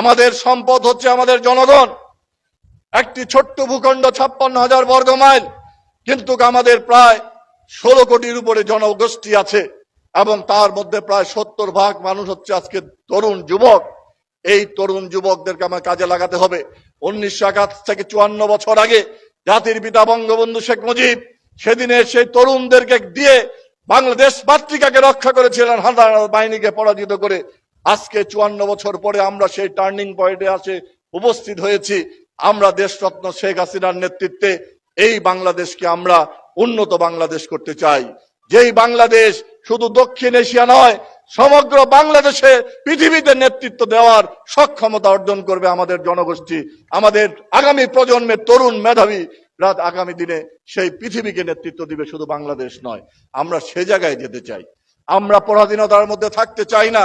আমাদের সম্পদ হচ্ছে আমাদের জনগণ। একটি ছোট্ট ভূখণ্ড ছাপ্পান্ন হাজার বর্গ মাইল, কিন্তু আমাদের প্রায় ষোলো কোটির উপরে জনগোষ্ঠী আছে এবং তার মধ্যে প্রায় সত্তর ভাগ মানুষ হচ্ছে আজকে তরুণ যুবক। এই তরুণ যুবকদেরকে আমার কাজে লাগাতে হবে। উনিশশো একাত থেকে চুয়ান্ন বছর আগে জাতির পিতা বঙ্গবন্ধু শেখ মুজিব সেদিনে সেই তরুণদেরকে দিয়ে বাংলাদেশ মাতৃকাকে রক্ষা করেছিলেন হাজার বাহিনীকে পরাজিত করে আজকে চুয়ান্ন বছর পরে আমরা সেই টার্নিং পয়েন্টে আসে উপস্থিত হয়েছি। আমরা দেশরত্ন শেখ হাসিনার নেতৃত্বে এই বাংলাদেশকে আমরা উন্নত বাংলাদেশ করতে চাই। যেই বাংলাদেশ শুধু দক্ষিণ এশিয়া নয়, সমগ্র বাংলাদেশে পৃথিবীতে নেতৃত্ব দেওয়ার সক্ষমতা অর্জন করবে আমাদের জনগোষ্ঠী, আমাদের আগামী প্রজন্মের তরুণ মেধাবী। রাত আগামী দিনে সেই পৃথিবীকে নেতৃত্ব দিবে শুধু বাংলাদেশ নয়, আমরা সে জায়গায় যেতে চাই। আমরা পরাধীনতার মধ্যে থাকতে চাই না।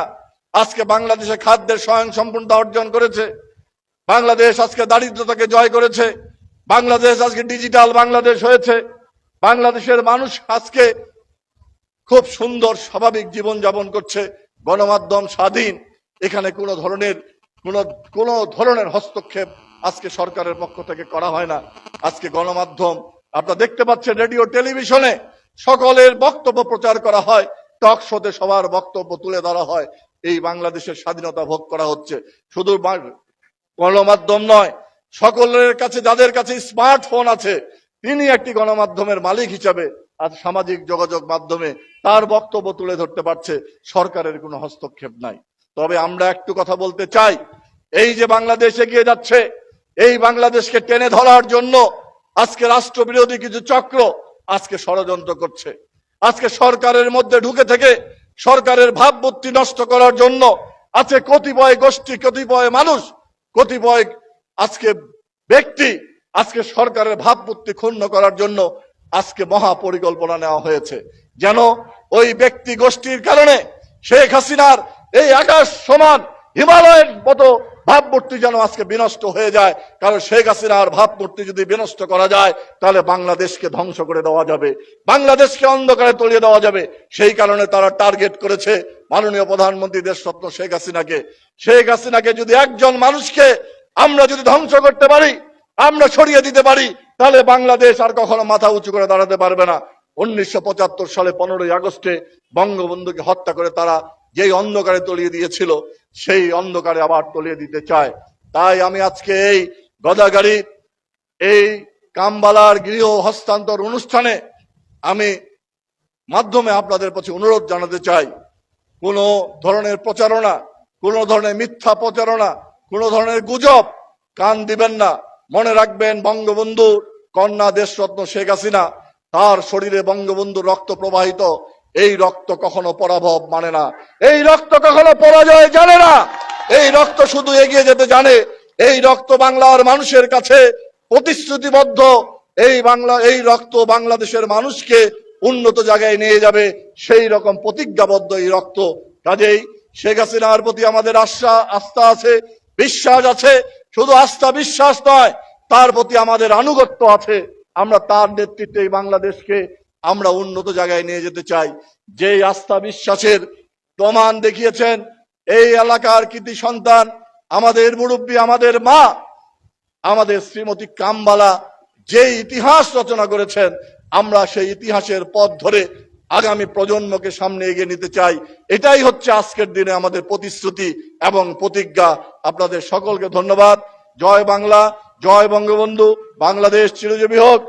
আজকে বাংলাদেশে খাদ্যের স্বয়ং সম্পূর্ণতা অর্জন করেছে। বাংলাদেশ আজকে দারিদ্রতাকে জয় করেছে। বাংলাদেশ আজকে ডিজিটাল বাংলাদেশ হয়েছে। বাংলাদেশের মানুষ আজকে খুব সুন্দর, স্বাভাবিক জীবন যাপন করছে। গণমাধ্যম স্বাধীন। এখানে কোনো ধরনের, কোনো, কোন ধরনের হস্তক্ষেপ আজকে সরকারের পক্ষ থেকে করা হয় না। আজকে গণমাধ্যম, আপনারা দেখতে পাচ্ছেন রেডিও, টেলিভিশনে সকলের বক্তব্য প্রচার করা হয়। টক শোতে সবার বক্তব্য তুলে ধরা হয়। এই বাংলাদেশের স্বাধীনতা ভোগ করা হচ্ছে। শুধু গণমাধ্যম নয়, সকলের কাছে, যাদের কাছে স্মার্টফোন আছে, তিনি একটি গণমাধ্যমের মালিক হিসাবে আজ সামাজিক যোগাযোগ মাধ্যমে তার বক্তব্য তুলে ধরতে পারছে, সরকারের কোনো হস্তক্ষেপ নাই। তবে আমরা একটু কথা বলতে চাই, এই যে বাংলাদেশ এগিয়ে যাচ্ছে, এই বাংলাদেশকে টেনে ধরার জন্য আজকে রাষ্ট্রবিরোধী কিছু চক্র আজকে ষড়যন্ত্র করছে। আজকে সরকারের মধ্যে ঢুকে থেকে সরকারের ভাবমূর্তি নষ্ট করার জন্য আছে কতিপয় গোষ্ঠী, কতিপয় মানুষ, কতিপয় আজকে ব্যক্তি আজকে সরকারের ভাবমূর্তি ক্ষুণ্ণ করার জন্য আজকে মহা পরিকল্পনা নেওয়া হয়েছে। যেন ওই ব্যক্তি গোষ্ঠীর কারণে শেখ হাসিনার এই আকাশ সমান হিমালয়ের মতো ভাবমূর্তি যেন আজকে বিনষ্ট হয়ে যায়, কারণ শেখ হাসিনার ভাবমূর্তি যদি বিনষ্ট করা যায়, তাহলে বাংলাদেশকে ধ্বংস করে দেওয়া যাবে। বাংলাদেশকে অন্ধকারে তলিয়ে দেওয়া যাবে। সেই কারণে তারা টার্গেট করেছে মাননীয় প্রধানমন্ত্রী দেশরত্ন শেখ হাসিনাকে। শেখ হাসিনাকে যদি একজন মানুষকে আমরা যদি ধ্বংস করতে পারি, আমরা সরিয়ে দিতে পারি, তাহলে বাংলাদেশ আর কখনো মাথা উঁচু করে দাঁড়াতে পারবে না। উনিশশো পঁচাত্তর সালে পনেরোই আগস্টে বঙ্গবন্ধুকে হত্যা করে তারা যেই অন্ধকারে তলিয়ে দিয়েছিল, সেই অন্ধকারে আবার তলিয়ে দিতে চায়। তাই আমি আজকে এই গদাগাড়ি, এই কামবালার গৃহ হস্তান্তর অনুষ্ঠানে আমি মাধ্যমে আপনাদের কাছে অনুরোধ জানাতে চাই। কোনো ধরনের প্রচারণা, কোনো ধরনের মিথ্যা প্রচারণা, কোনো ধরনের গুজব কান দিবেন না। মনে রাখবেন বঙ্গবন্ধু কন্যা দেশরত্ন শেখ হাসিনা, তার শরীরে বঙ্গবন্ধুর রক্ত প্রবাহিত। এই রক্ত কখনো পরাভব মানে না। এই রক্ত কখনো পরাজয় জানে না। এই রক্ত শুধু এগিয়ে যেতে জানে। এই রক্ত বাংলার মানুষের কাছে প্রতিশ্রুতিবদ্ধ। এই বাংলা, এই রক্ত বাংলাদেশের মানুষকে উন্নত জায়গায় নিয়ে যাবে। সেই রকম প্রতিজ্ঞাবদ্ধ এই রক্ত কাজেই শেখ হাসিনার প্রতি আমাদের আশা, আস্থা আছে, বিশ্বাস আছে। শুধু আস্থা, বিশ্বাস নয়, তার প্রতি আমাদের আনুগত্য আছে। আমরা তার নেতৃত্বে এই বাংলাদেশকে আমরা উন্নত জায়গায় নিয়ে যেতে চাই। যেই আস্থা বিশ্বাসের প্রমাণ দেখিয়েছেন, এই এলাকার কৃতি সন্তান, আমাদের মুরব্বী, আমাদের মা, আমাদের শ্রীমতী কামবালা যে ইতিহাস রচনা করেছেন, আমরা সেই ইতিহাসের পথ ধরে আগামী প্রজন্মকে সামনে এগিয়ে নিতে চাই। এটাই হচ্ছে আজকের দিনে আমাদের প্রতিশ্রুতি এবং প্রতিজ্ঞা। আপনাদের সকলকে ধন্যবাদ। জয় বাংলা, জয় বঙ্গবন্ধু। বাংলাদেশ চিরজীবী হোক।